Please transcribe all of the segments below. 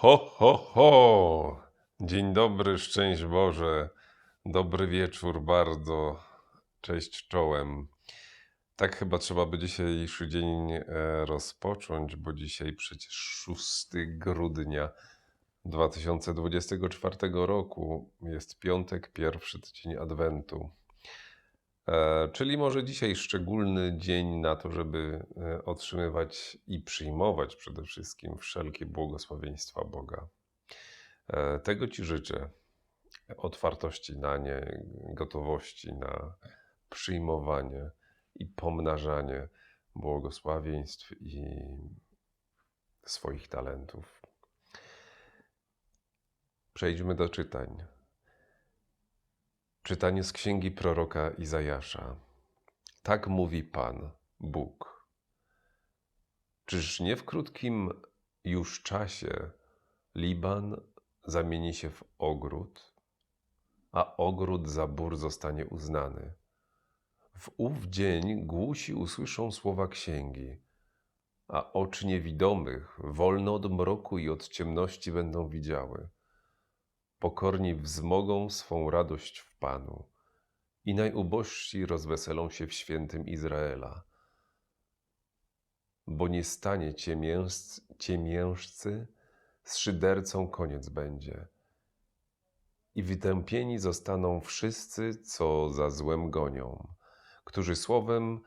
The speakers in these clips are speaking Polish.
Ho, ho, ho! Dzień dobry, szczęść Boże. Dobry wieczór bardzo. Cześć czołem. Tak chyba trzeba by dzisiejszy dzień e, rozpocząć, bo dzisiaj przecież 6 grudnia 2024 roku jest piątek, pierwszy tydzień Adwentu. E, Czyli może dzisiaj szczególny dzień na to, żeby e, otrzymywać i przyjmować przede wszystkim wszelkie błogosławieństwa Boga. E, Tego Ci życzę. Otwartości na nie, gotowości na przyjmowanie i pomnażanie błogosławieństw i swoich talentów. Przejdźmy do czytań. Czytanie z księgi proroka Izajasza. Tak mówi Pan, Bóg. Czyż nie w krótkim już czasie Liban zamieni się w ogród, a ogród za bór zostanie uznany? W ów dzień głusi usłyszą słowa księgi, a oczy niewidomych wolne od mroku i od ciemności będą widziały pokorni wzmogą swą radość w Panu i najubożsi rozweselą się w świętym Izraela. Bo nie stanie ciemięż, ciemiężcy, z szydercą koniec będzie. I wytępieni zostaną wszyscy, co za złem gonią, którzy słowem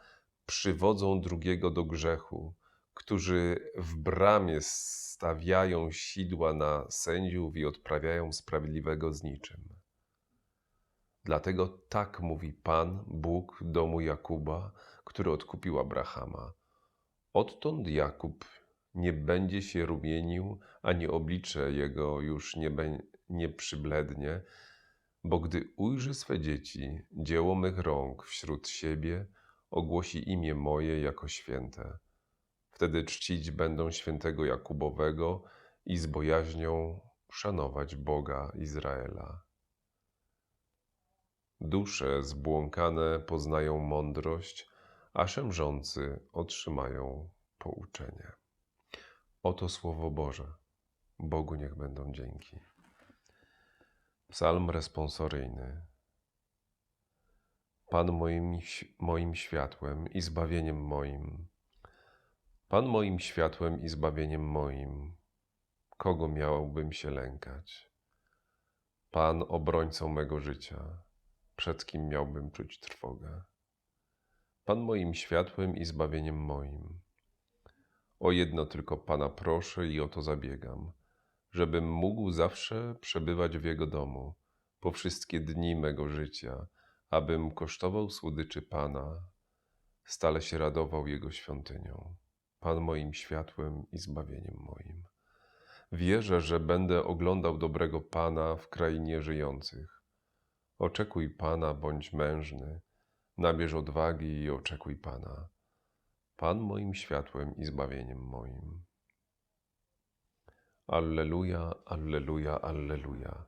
przywodzą drugiego do grzechu, którzy w bramie stawiają sidła na sędziów i odprawiają sprawiedliwego z niczym. Dlatego tak mówi Pan, Bóg domu Jakuba, który odkupił Abrahama. Odtąd Jakub nie będzie się rumienił, ani oblicze jego już nie, bę- nie przyblednie, bo gdy ujrzy swe dzieci, dzieło mych rąk wśród siebie, ogłosi imię moje jako święte. Wtedy czcić będą świętego Jakubowego i z bojaźnią szanować Boga Izraela. Dusze zbłąkane poznają mądrość, a szemrzący otrzymają pouczenie. Oto Słowo Boże. Bogu niech będą dzięki. Psalm responsoryjny. Pan moim, moim światłem i zbawieniem moim. Pan moim światłem i zbawieniem moim. Kogo miałbym się lękać? Pan obrońcą mego życia. Przed kim miałbym czuć trwogę? Pan moim światłem i zbawieniem moim. O jedno tylko Pana proszę i o to zabiegam, żebym mógł zawsze przebywać w Jego domu po wszystkie dni mego życia, abym kosztował słodyczy Pana, stale się radował Jego świątynią. Pan moim światłem i zbawieniem moim. Wierzę, że będę oglądał dobrego Pana w krainie żyjących. Oczekuj Pana, bądź mężny, nabierz odwagi i oczekuj Pana. Pan moim światłem i zbawieniem moim. Alleluja, alleluja, alleluja.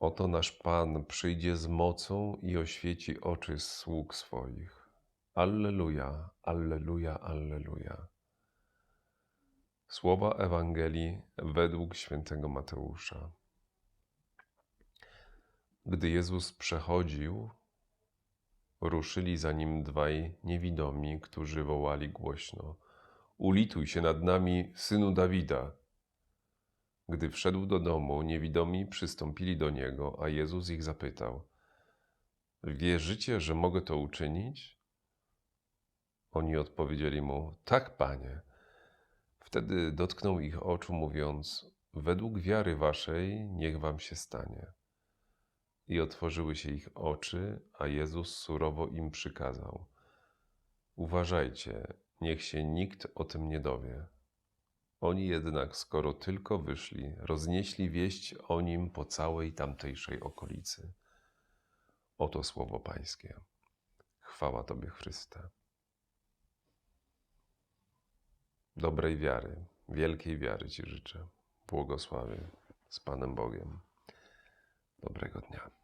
Oto nasz Pan przyjdzie z mocą i oświeci oczy sług swoich. Alleluja, alleluja, alleluja. Słowa Ewangelii według świętego Mateusza. Gdy Jezus przechodził, ruszyli za nim dwaj niewidomi, którzy wołali głośno: Ulituj się nad nami, synu Dawida. Gdy wszedł do domu, niewidomi przystąpili do niego, a Jezus ich zapytał: Wierzycie, że mogę to uczynić? Oni odpowiedzieli mu: Tak, panie. Wtedy dotknął ich oczu, mówiąc: Według wiary waszej niech wam się stanie. I otworzyły się ich oczy, a Jezus surowo im przykazał: Uważajcie, niech się nikt o tym nie dowie. Oni jednak, skoro tylko wyszli, roznieśli wieść o nim po całej tamtejszej okolicy. Oto słowo Pańskie. Chwała Tobie, Chryste. Dobrej wiary, wielkiej wiary Ci życzę. Błogosławy z Panem Bogiem. Dobrego dnia.